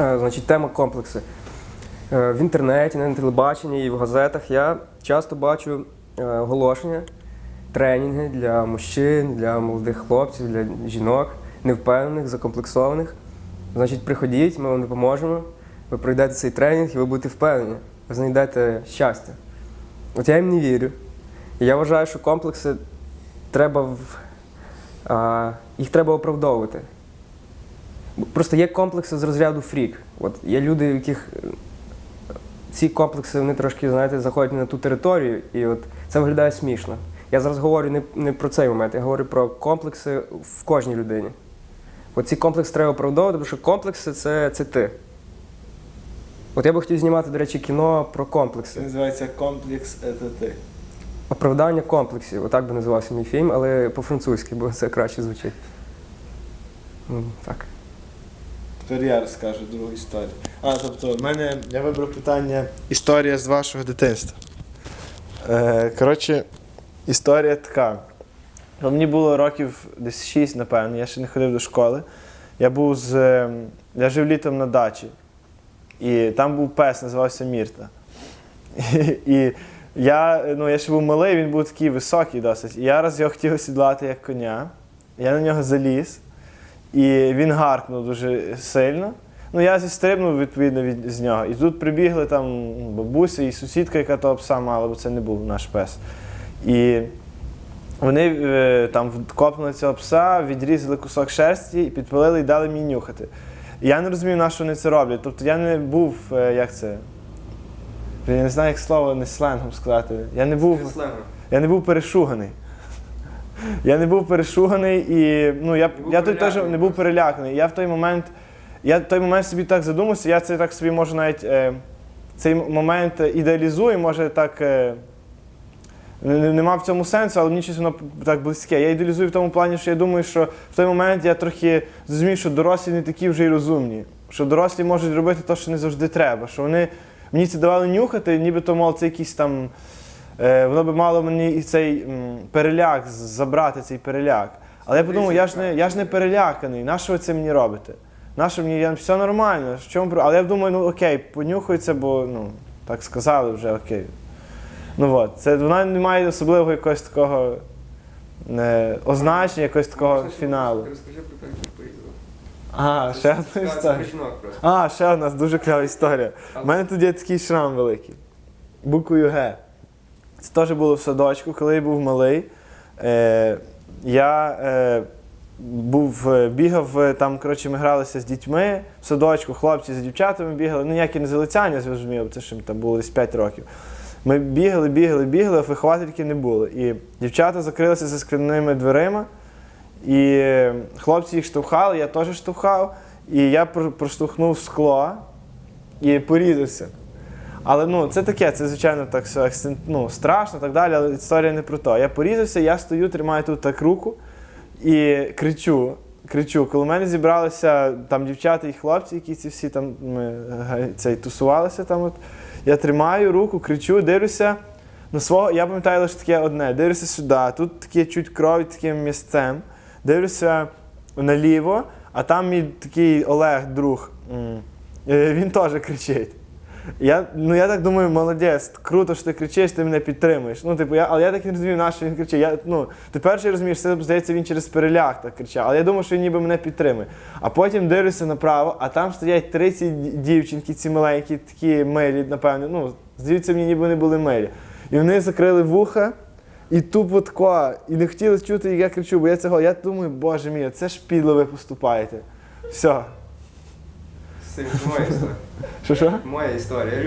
Е, Значить, тема комплекси. Е, В інтернеті, на телебаченні і в газетах я часто бачу е, оголошення, тренінги для мужчин, для молодих хлопців, для жінок, невпевнених, закомплексованих. Значить, приходіть, ми вам допоможемо. Ви пройдете цей тренінг і ви будете впевнені, ви знайдете щастя. От я їм не вірю. І я вважаю, що комплекси треба в, а, їх треба оправдовувати. Просто є комплекси з розряду фрік. От є люди, в яких е, ці комплекси вони трошки, знаєте, заходять на ту територію, і от це виглядає смішно. Я зараз говорю не, не про цей момент, я говорю про комплекси в кожній людині. От ці комплекси треба оправдовувати, тому що комплекси це, це ти. От я би хотів знімати, до речі, кіно про Це називається комплекс «Это ти». Оправдання комплексів. Отак би називався мій фільм, але по-французьки, бо це краще звучить. Ну, так. Я розкажу другу історію. А, тобто, в мене я вибрав питання історія з вашого дитинства. Е, коротше, історія така. Мені було років десь 6, напевно, я ще не ходив до школи. Я був з. е, Я жив літом на дачі. І там був пес, називався Мірта. І, і я, ну, я ще був малий, він був такий високий досить. І я раз його хотів осідлати як коня. Я на нього заліз. І він гаркнув дуже сильно. Ну, я зістрибнув відповідно від, з нього. І тут прибігли там бабуся і сусідка, яка того пса мала, бо це не був наш пес. І вони е, там копнули цього пса, відрізали кусок шерсті і підпалили і дали мені нюхати. І я не розумів, на що вони це роблять. Тобто я не був, е, як це. Я не знаю, як слово не сленгом сказати. Я не був. Я не був перешуганий. Я не був перешуганий і ну, я, я тут теж не був переляканий. Я в той момент, я в той момент собі так задумався, я це так собі можу навіть е, цей момент ідеалізую, може так. Е, не, не- нема в цьому сенсу, але мені щось воно так близьке. Я ідеалізую в тому плані, що я думаю, що в той момент я трохи зрозумів, що дорослі не такі вже й розумні. Що дорослі можуть робити те, що не завжди треба. Що вони мені це давали нюхати, нібито, мов, це якийсь там. Е, воно би мало мені і цей м, переляк забрати цей переляк. Але я подумав, я ж не, я ж не переляканий, на що ви це мені робите? На що мені я, все нормально, в чому про- Але я думаю, ну окей, понюхаю це, бо ну, так сказали вже окей. Ну от, це вона не має особливого якогось такого е, означення, якогось такого фіналу. Розкажи про як поїздили. А, ще одна історія. А, ще одна дуже клява історія. У мене тут є такий шрам великий. Буквою Г. Це теж було в садочку, коли я був малий. Е, я е, був, е, бігав, е, там, коротше, ми гралися з дітьми в садочку, хлопці з дівчатами бігали. Ну, ніякі не залицяння, зрозуміло, це ще там було десь 5 років. Ми бігали, бігали, бігали, а виховательки не було. І дівчата закрилися за скляними дверима. І хлопці їх штовхали, я теж штовхав. І я проштовхнув скло і порізався. Але ну, це таке, це звичайно так все ну, страшно так далі, але історія не про то. Я порізався, я стою, тримаю тут так руку і кричу. Кричу, коли в мене зібралися там дівчата і хлопці, які ці всі там ми, цей, тусувалися там. От. Я тримаю руку, кричу, дивлюся на свого. Я пам'ятаю лише таке одне. Дивлюся сюди, тут таке чуть крові таким місцем. Дивлюся наліво, а там мій такий Олег, друг, е, він теж кричить. Я, ну, я так думаю, молодець, круто, що ти кричиш, ти мене підтримуєш. Ну, типу, я, але я так не розумів, на що він кричить. Я, ну, ти перший розумієш, це здається, він через переляк так кричав. Але я думав, що він ніби мене підтримує. А потім дивлюся направо, а там стоять 30 ді- дівчинки, ці маленькі, такі милі, напевно. Ну, здаються, мені ніби вони були милі. І вони закрили вуха. І тупо тако, і не хотіли чути, як я кричу, бо я цього. Я думаю, боже мій, це ж підло ви поступаєте. Все. Це моя історія. Що що? Моя історія.